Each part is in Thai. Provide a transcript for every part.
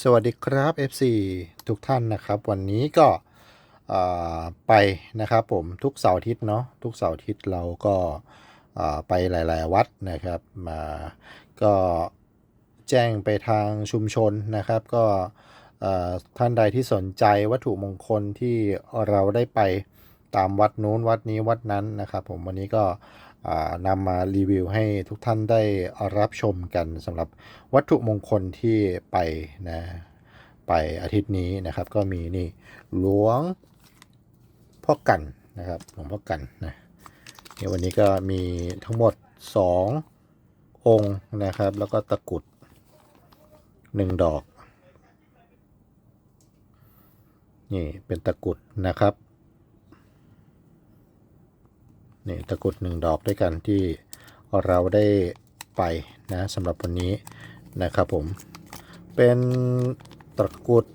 สวัสดีครับ FC ทุกท่านนะครับ วันนี้ก็ไปนะครับผมทุกเสาร์อาทิตย์เนาะทุกเสาร์อาทิตย์เราก็ไปหลาย ๆ วัดนะครับมาก็แจ้งไปทางชุมชนนะครับ ก็ท่านใดที่สนใจวัตถุมงคลที่เราได้ไป ตามวัดนู้นวัดนี้วัดนั้นนะครับผมวันนี้ก็นำมารีวิวให้ทุกท่านได้รับชมกันสำหรับวัตถุมงคลที่ไปนะไปอาทิตย์นี้นะครับ ก็มีนี่หลวงพ่อกันนะครับหลวงพ่อกันนะเนี่ยวันนี้ก็มีทั้งหมด 2 องค์นะครับ แล้วก็ตะกรุด 1 ดอก นี่เป็นตะกรุดนะครับ นี่ตะกุดหนึ่งดอกด้วยกันที่เราได้ไปนะสำหรับวันนี้นะครับผม เป็นตะกุด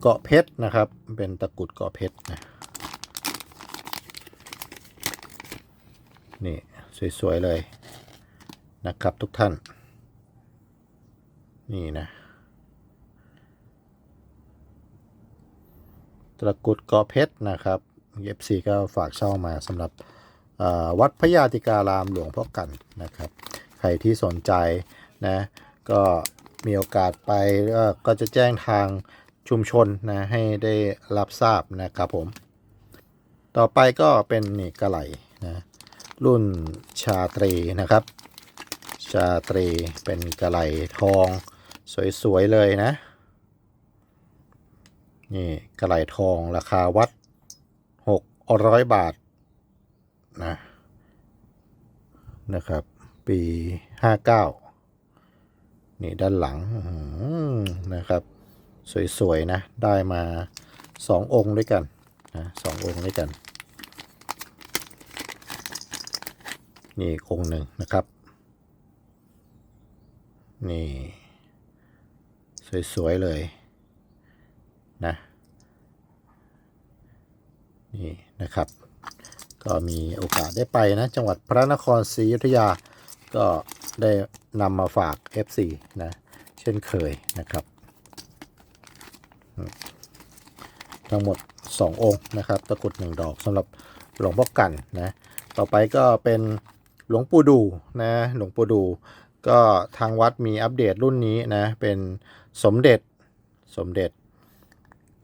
เกาะเพชรนะครับ เป็นตะกุดเกาะเพชรนะนี่สวย ๆ เลยนะครับทุกท่าน นี่นะตะกุดเกาะเพชรนะครับ เอฟซีก็ฝากเช่ามาสำหรับวัดพระยาติการามหลวงพ่อกันนะครับ ใครที่สนใจนะก็มีโอกาสไปก็ก็จะแจ้งทางชุมชนนะให้ได้รับทราบนะครับผม ต่อไปก็เป็นนี่กระไหลนะรุ่นชาตรีนะครับ ชาตรีเป็นกระไหลทองสวยๆเลยนะ นี่กระไหลทองราคาวัด 600บาทนะนะครับ ปี59นี่ด้านหลังนะครับ สวยๆนะ ได้มา2องค์ด้วยกันนะสององค์ด้วยกัน นี่อีกองค์หนึ่งนะครับ นี่ สวย ๆ เลยนะ นี่นะครับ ก็มีโอกาสได้ไปนะจังหวัดพระนครศรีอยุธยา ก็ได้นำมาฝาก FC นะเช่นเคยนะครับ ทั้งหมด 2 องค์นะครับตะกรุดหนึ่งดอกสำหรับหลวงพ่อกันนะต่อไปก็เป็นหลวงปู่ดูนะหลวงปู่ดูก็ทางวัดมีอัปเดตรุ่นนี้นะเป็นสมเด็จสมเด็จ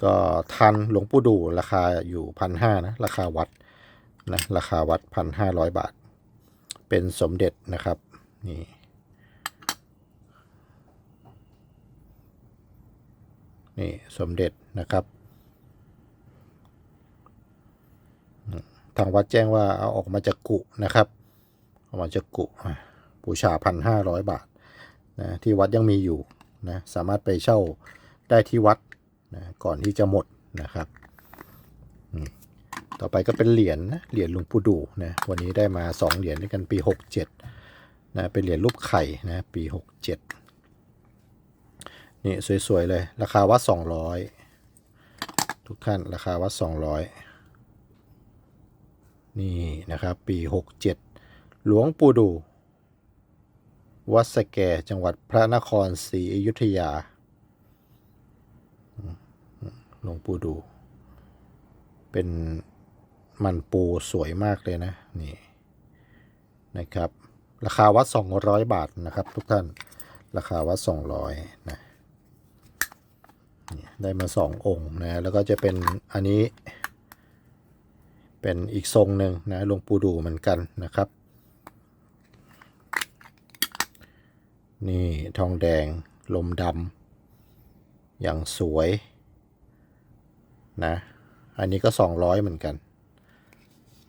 ก็ทันหลวงปู่ดูราคาอยู่พันห้านะราคาวัดนะราคาวัดพันห้าร้อยบาท เป็นสมเด็จนะครับนี่นี่สมเด็จนะครับทางวัดแจ้งว่าเอาออกมาจากกุนะครับออกมาจากกุบูชาพันห้าร้อยบาทนะที่วัดยังมีอยู่นะสามารถไปเช่าได้ที่วัด นะก่อนที่จะหมดนะครับต่อไปก็เป็นเหรียญนะเหรียญหลวงปู่ดูนะวันนี้ได้มา 2 เหรียญด้วยกันปี 67นะเป็นเหรียญรูปไข่นะปี 67นี่สวยๆเลยราคาวัด200 ทุกท่านราคาวัด200 นี่นะครับปี 67 หลวงปู่ดู วัดสแกจังหวัดพระนครศรีอยุธยา หลวงปู่ดู เป็นมันปูสวยมากเลยนะ นี่นะครับ ราคาวัด 200 บาทนะครับ ทุกท่านราคาวัด 200นะนี่ได้มา 2 องค์นะแล้วก็จะเป็นอันนี้ เป็นอีกทรงหนึ่งนะหลวงปู่ดูเหมือนกันนะครับ นี่ทองแดงลมดำอย่างสวย นะ อันนี้ก็ 200 เหมือนกัน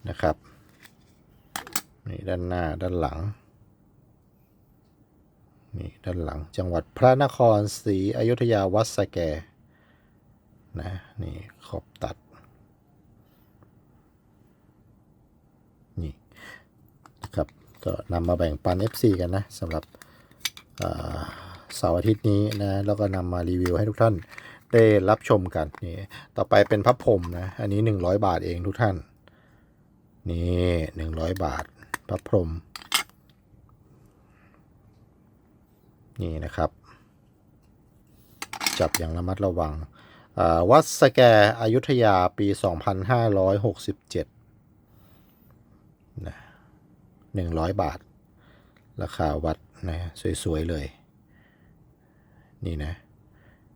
นะครับนี่ด้านหน้าด้านหลังนี่ด้านหลังจังหวัดพระนครศรีอยุธยาวัดสแกนะนี่ขอบตัดนี่นะครับก็นำมาแบ่งปัน FC กันนะสำหรับอ่าเสาร์อาทิตย์นี้นะแล้วก็นำมารีวิวให้ทุกท่าน ได้รับชมกันนี่ต่อไปเป็นพับผมนะอันนี้ 100 บาทเองทุกท่าน นี่100 บาทพับพรมนี่นะครับ จับอย่างระมัดระวังวัดสแกอยุธยาปี 2567นะ100 บาท ราคาวัดนะสวย ๆ เลย นี่นะ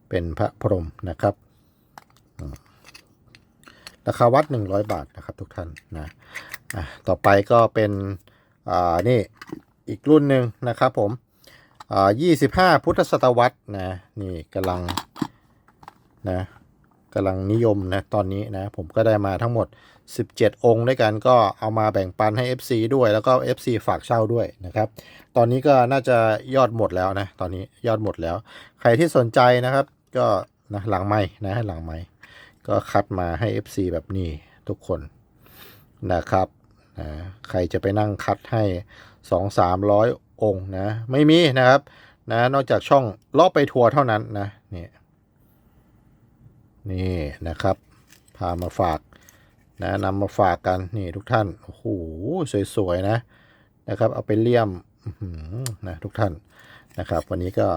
เป็นพระพรหมนะครับราคาวัด 100 บาทนะครับทุกท่านนะะต่อไปก็เป็นอ่านี่อีกรุ่นหนึ่งนะครับผมอ่า25 พุทธศตวรรษนะนี่กำลังนะกำลังนิยมนะตอนนี้นะผมก็ได้มาทั้งหมด 17 องค์ด้วยกันก็เอามาแบ่งปันให้ FC ด้วยแล้วก็ FC ฝากเช่าด้วยนะครับ ตอนนี้ก็น่าจะยอดหมดแล้วนะตอนนี้ยอดหมดแล้ว ใครที่สนใจนะครับ ก็นะหลังไม้นะหลังไม้ก็คัดมาให้ FC แบบนี้ทุกคนนะครับนะใครจะไปนั่งคัดให้ 2 3 0 0 องค์นะ ไม่มีนะครับนะนอกจากช่องลาะไปทัวร์เท่านั้นนะนี่นี่นะครับ พามาฝากนะนำมาฝากกันนี่ทุกท่าน โอ้โห สวย ๆ นะนะครับ เอาไปเลี่ยมนะทุกท่านนะครับ วันนี้ก็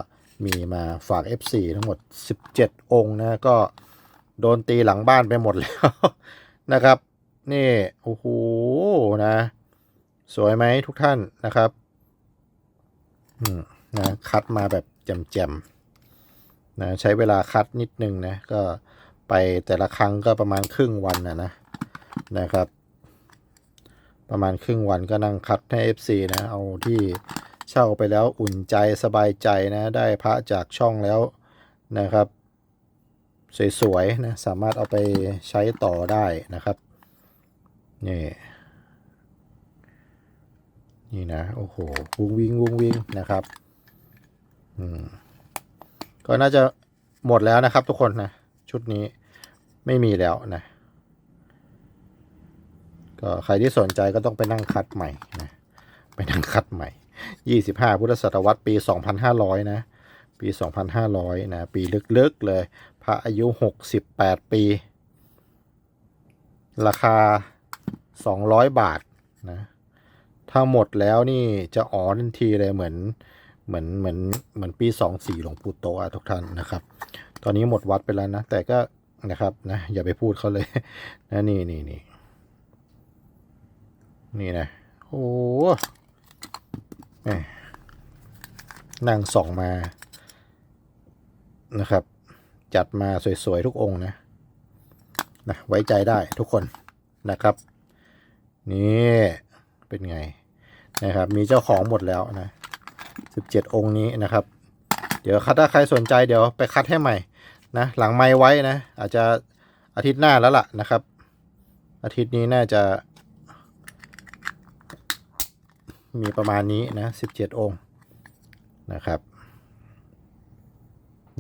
มีมาฝาก F4 ทั้งหมด 17 องค์นะ ก็โดนตีหลังบ้านไปหมดแล้วนะครับ นี่ โอ้โห นะ สวยไหมทุกท่านนะครับอืมนะคัดมาแบบแจ่มๆนะใช้เวลาคัดนิดนึงนะ ก็ไปแต่ละครั้งก็ประมาณครึ่งวันนะนะนะครับ ประมาณครึ่งวันก็นั่งคัดให้ FC นะ เอาที่ เช่าไปแล้วอุ่นใจสบายใจนะได้พระจากช่องแล้วนะครับ สวยๆนะสามารถเอาไปใช้ต่อได้นะครับนี่นี่นะโอ้โหวงวิงวงวิงนะครับอืมก็น่าจะหมดแล้วนะครับทุกคนนะชุดนี้ไม่มีแล้วนะก็ใครที่สนใจก็ต้องไปนั่งคัดใหม่นะไปนั่งคัดใหม่ 25พุทธศตวรรษปี2,500นะ ปี2,500นะ ปีลึกๆเลย พระอายุ68ปี ราคา200บาทนะ ถ้าหมดแล้วนี่จะอ๋อทันทีเลยเหมือนเหมือนเหมือนเหมือนปี24หลวงปู่โตะทุกท่านนะครับ ตอนนี้หมดวัดไปแล้วนะ แต่ก็นะครับนะอย่าไปพูดเขาเลยนะนี่นี่นี่นี่นะโอ้ นั่งส่องมานะครับ จัดมาสวย ๆ ทุกองค์นะนะ ไว้ใจได้ทุกคนนะครับ นี่เป็นไงนะครับ มีเจ้าของหมดแล้วนะ17องค์นี้นะครับ เดี๋ยวคัดถ้าใครสนใจเดี๋ยวไปคัดให้ใหม่นะ หลังไม้ไว้นะ อาจจะอาทิตย์หน้าแล้วล่ะนะครับ อาทิตย์นี้น่าจะ มีประมาณนี้นะ17องค์นะครับ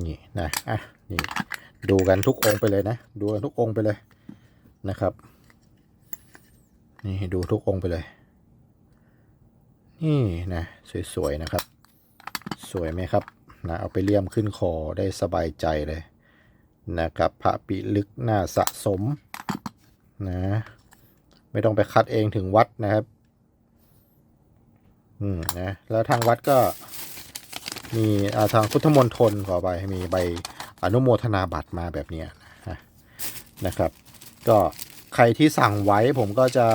นี่นะอะนี่ดูกันทุกองค์ไปเลยนะ ดูกันทุกองค์ไปเลยนะครับ นี่ดูทุกองค์ไปเลย นี่นะสวยๆนะครับ สวยไหมครับนะเอาไปเลี่ยมขึ้นคอได้สบายใจเลยนะครับพระปิลึกหน้าสะสมนะไม่ต้องไปคัดเองถึงวัดนะครับ อืมนะแล้วทางวัดก็ มีาทางพุทธมณฑลขอไปมีใบอนุโมทนาบัตรมาแบบนี้นะครับ ก็ใครที่สั่งไว้ผมก็จะ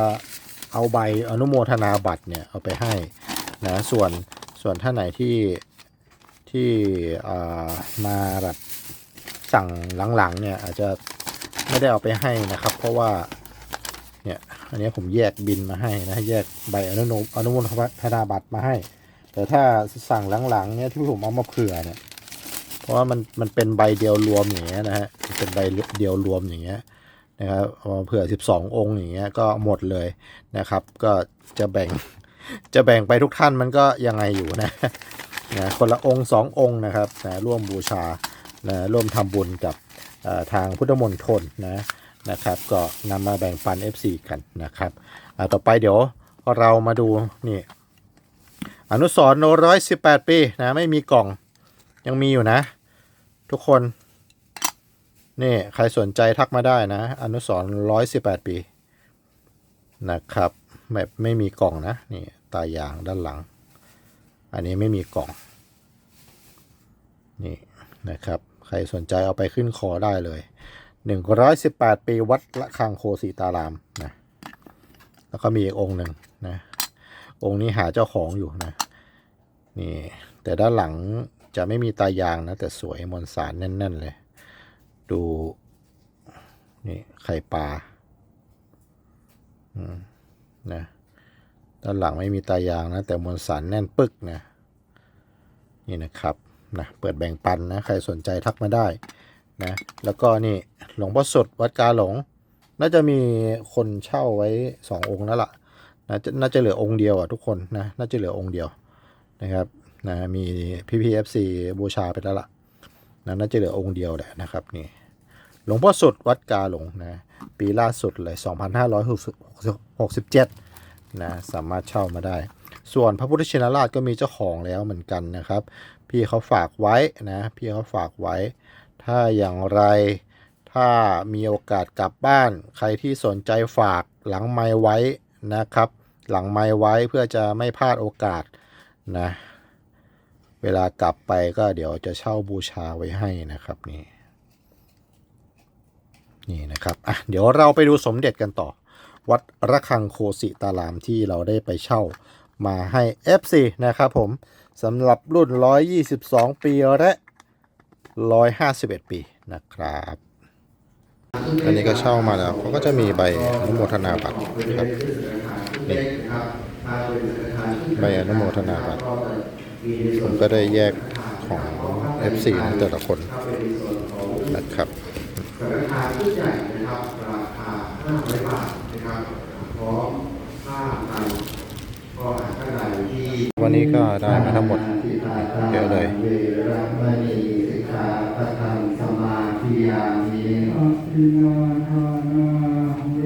เอาใบอนุโมทนาบัตรเนี่ยเอาไปให้นะส่วนส่วนท่านไหนที่ที่มาแบบสั่งหลังๆเนี่ยอาจจะไม่ได้เอาไปให้นะครับ เพราะว่าเนี่ย อันนี้ผมแยกบินมาให้นะ แยกใบอนุโมอนุโมทนาบัตรมาให้ แต่ถ้าสั่งหลังๆเนี่ยที่ผมเอามาเผื่อเนี่ย เพราะว่ามันมันเป็นใบเดียวรวมอย่างเงี้ยนะฮะ เป็นใบเดียวรวมอย่างเงี้ยนะครับเอาเผื่อ 12 องค์อย่างเงี้ยก็หมดเลยนะครับ ก็จะแบ่งจะแบ่งไปทุกท่านมันก็ยังไงอยู่นะนะคนละองค์สององค์นะครับนะร่วมบูชานะร่วมทำบุญกับทางพุทธมณฑลนะ นะครับ ก็นำมาแบ่งปัน FC กันนะครับต่อไปเดี๋ยวเรามาดูนี่อนุสรณ์โนร้อยสิบแปดปีนะไม่มีกล่องยังมีอยู่นะ ทุกคน นี่ใครสนใจทักมาได้นะ อนุสรณ์ร้อยสิบแปดปีนะครับแบบไม่มีกล่องนะนี่ตายางด้านหลัง อันนี้ไม่มีกล่องนี่นะครับ ใครสนใจเอาไปขึ้นคอได้เลย 118 ปีวัดละคังโคสีตารามนะแล้วก็มีอีกองค์หนึ่งนะองค์นี้หาเจ้าของอยู่นะนี่แต่ด้านหลังจะไม่มีตายางนะ แต่สวยมวลสารแน่น ๆ เลย ดูนี่ไข่ปลาอืมนะด้านหลังไม่มีตายางนะ แต่มวลสารแน่นปึกนะนี่นะครับนะเปิดแบ่งปันนะ ใครสนใจทักมาได้ นะแล้วก็นี่หลวงพ่อสดวัดกาหลง น่าจะมีคนเช่าไว้สององค์แล้วล่ะนะจะน่าจะเหลือองค์เดียวอะทุกคนนะน่าจะเหลือองค์เดียวนะครับนะมีพี่พีเอฟซีบูชาไปแล้วล่ะนะน่าจะเหลือองค์เดียวแหละนะครับนี่หลวงพ่อสดวัดกาหลงนะปีล่าสุดเลย 2567นะสามารถเช่ามาได้ ส่วนพระพุทธชินราชก็มีเจ้าของแล้วเหมือนกันนะครับ พี่เขาฝากไว้นะพี่เขาฝากไว้ ถ้าอย่างไร ถ้ามีโอกาสกลับบ้าน ใครที่สนใจฝากหลังไม้ไว้นะครับ หลังไม้ไว้เพื่อจะไม่พลาดโอกาสนะเวลากลับไปก็เดี๋ยวจะเช่าบูชาไว้ให้นะครับนี่นี่นะครับอะเดี๋ยวเราไปดูสมเด็จกันต่อ วัดระฆังโคสิตารามที่เราได้ไปเช่ามาให้ FC นะครับผมสำหรับรุ่น 122 ปีและ 151 ปีนะครับอันนี้ก็เช่ามาแล้วเขาก็จะมีใบอนุโมทนาบัตรครับนี่ใบอนุโมทนาบัตรผมก็ได้แยกของ FC นะแต่ละคนนะครับราคาชุดใหญ่นะครับราคา500บาทนะครับพร้อมผ้าตันก็หากท่านใดที่วันนี้ก็ได้มาทั้งหมดเยอะเลย มาธิยามิอภินาทานาเว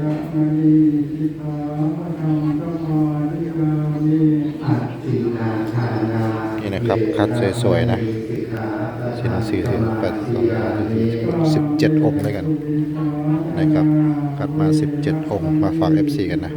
ระมณีสิกขาปะทังสมาธิยามิอัตตินาทานานี่นะครับคัดสวยๆนะสิกขาปะชิ้นหนังสือถึงแปดสองสิบเจ็ดองค์ด้วยกันนะครับคัดมา17องค์มาฝาก FC กันนะ